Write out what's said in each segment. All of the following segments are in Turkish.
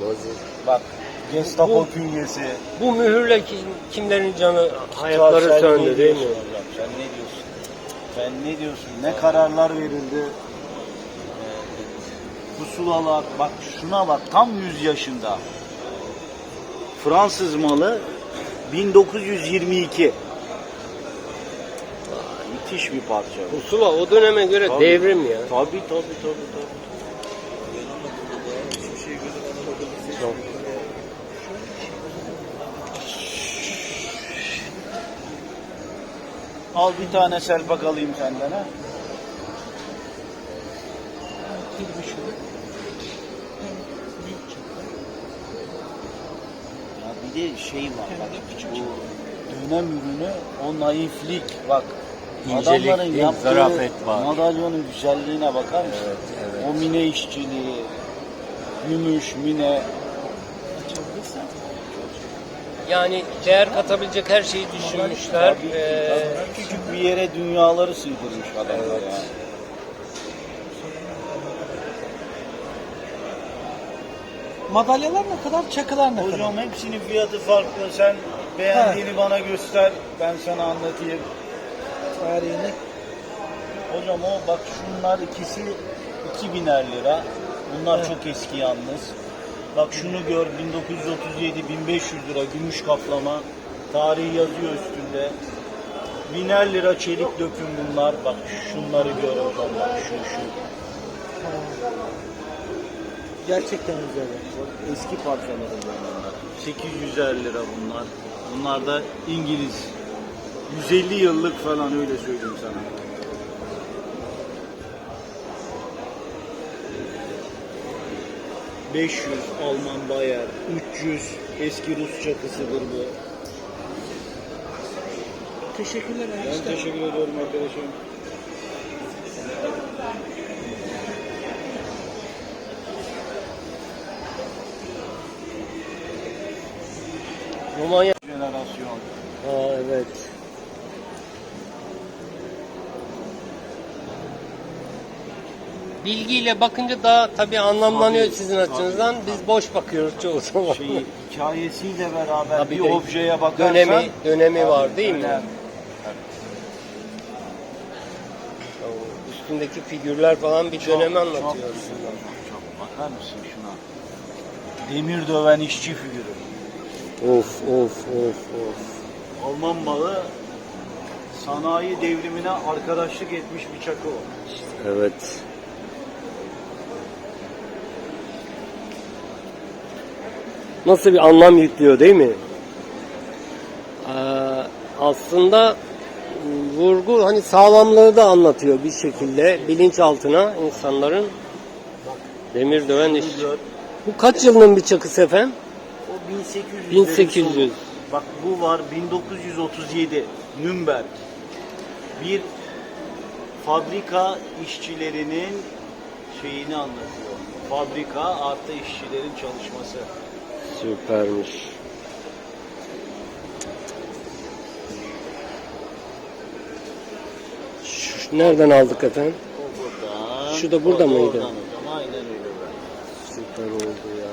Nazi. Bak Gestapo Bu- künyesi. Bu mühürle kim- kimlerin canı hayatları Sen söndü değil mi? hocam? Sen ne diyorsun? Sen ne diyorsun? Ne kararlar verildi? Ee, Pusulalar. Bak şuna bak tam 100 yaşında. Fransız malı 1922. Aa, müthiş bir parça. Pusula o döneme göre Tabii. devrim ya. Tabii tabii tabii tabii. Al bir tane selpak alayım senden ha. Ya bir de şey var bak bu dönem ürünü o naiflik bak İncelik adamların değil, yaptığı zarafet var. madalyonun güzelliğine bakar mısın? Evet, evet. O mine işçiliği, gümüş, mine. Yani değer katabilecek her şeyi düşünmüşler. Ee. Küçük bir yere dünyaları sığdırmış adamlar Evet. ya. Madalyalar ne kadar, çakılar ne kadar? Hocam hepsinin fiyatı farklı. Sen beğendiğini bana göster. Ben sana anlatayım. Tarihini. Hocam o bak şunlar ikisi 2000'er lira. Bunlar Evet. çok eski yalnız. Bak şunu gör 1937 1500 lira gümüş kaplama. Tarihi yazıyor üstünde. Biner lira çelik döküm bunlar. Bak şunları gör hocam bak şu şu. Gerçekten güzel. Eski parçaları bunlar. 850 lira bunlar. Bunlar da İngiliz. 150 yıllık falan öyle söyleyeyim sana. ...500 Alman Bayer, 300 eski Rus çakısıdır bu. Teşekkürler Ben enişte. teşekkür ediyorum arkadaşım. Romanya. Jenerasyon. Aa, evet. Bilgiyle bakınca daha tabii anlamlanıyor Tabii, sizin tabii, açınızdan. Biz boş bakıyoruz çoğu zaman. Şeyi, hikayesiyle beraber Tabii bir de objeye bakarsan... dönemi- dönemi Tabii, var değil mi? dönem. O Üstündeki figürler falan bir dönemi anlatıyor. Çok, çok, çok. Bakar mısın şuna? Demir döven işçi figürü. Of of of of. Alman malı sanayi devrimine arkadaşlık etmiş bir çakı o. Evet. Nasıl bir anlam yüklüyor değil mi? Ee, aslında vurgu hani sağlamlığı da anlatıyor bir şekilde bilinçaltına insanların demir döven iş. Bu kaç yılının bir çakısı efendim? O 1800. 1800. Bak bu var 1937 Nürnberg. Bir fabrika işçilerinin şeyini anlatıyor. Fabrika artı işçilerin çalışması. Süpermiş. Şu, nereden aldık efendim? Burada. Şu da burada o mıydı? oradan hocam, Aynen öyle. Süper oldu ya.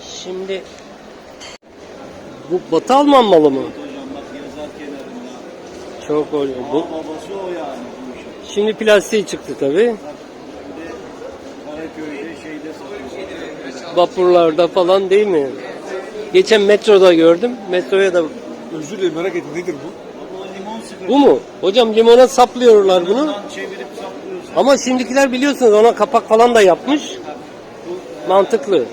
Şimdi bu Batı Alman malı mı? Evet hocam bak yazar kenarında. Çok oluyor. Bu, babası o yani bu işin. şimdi plastiği çıktı tabi. Bir de Karaköy'de şeyde satıyor. Vapurlarda falan değil mi? Geçen metroda gördüm. Metroya da Özür dilerim merak ettim nedir bu? Bu mu? Hocam limona saplıyorlar bunu. Bundan çevirip saplıyorsun. Ama şimdikiler biliyorsunuz ona kapak falan da yapmış. Mantıklı.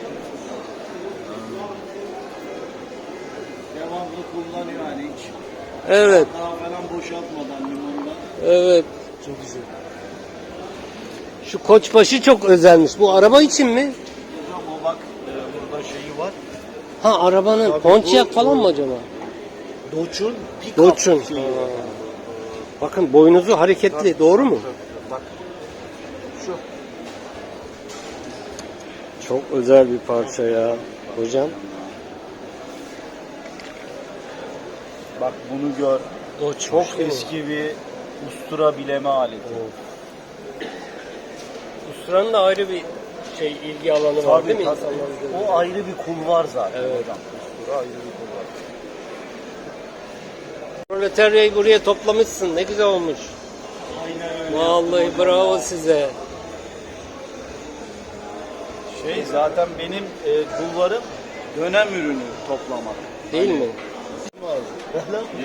Devamlı kullanıyor yani hiç. Evet, Daha falan boşaltmadan limondan. evet. Çok güzel. Şu koçbaşı çok özelmiş. Bu araba için mi? Hocam o bak e, burada şeyi var. Ha arabanın Tabii, Pontiac bu- falan mı acaba? Doç'un pick şeyi. Ha. Bakın boynuzu hareketli, doğru mu? Bak şu. Çok özel bir parça ya hocam. Bak bunu gör. Doç Çok eski bir ustura bileme aleti. Usturanın da ayrı bir şey ilgi alanı var değil mi gözünde? O ayrı bir kul var zaten Evet. hocam. Kustura ayrı bir kul var. Proletaryayı buraya toplamışsın. Ne güzel olmuş. Aynen öyle. Vallahi bravo size. Şey zaten benim e, kulvarım dönem ürünü toplamak. Değil mi?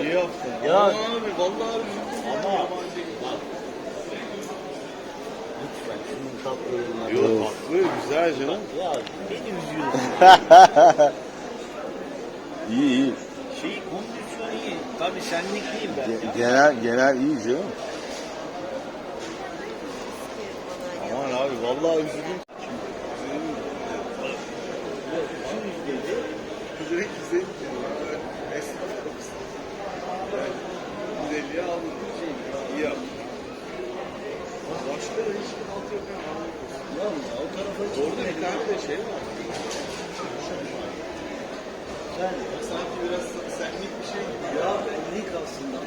İyi yaptın. Ya Abi vallahi ama şunun tatlılığına. Yok haklı güzel canım. Ya beni üzüyorsun. İyi iyi. şey kondisyon iyi. Tabii senlik değil ben ya. Genel genel iyi canım. Aman abi vallahi üzüldüm. Başka o tarafa Orada bir tane şey var. Sen Sanki biraz senlik bir şey gibi. ya benlik aslında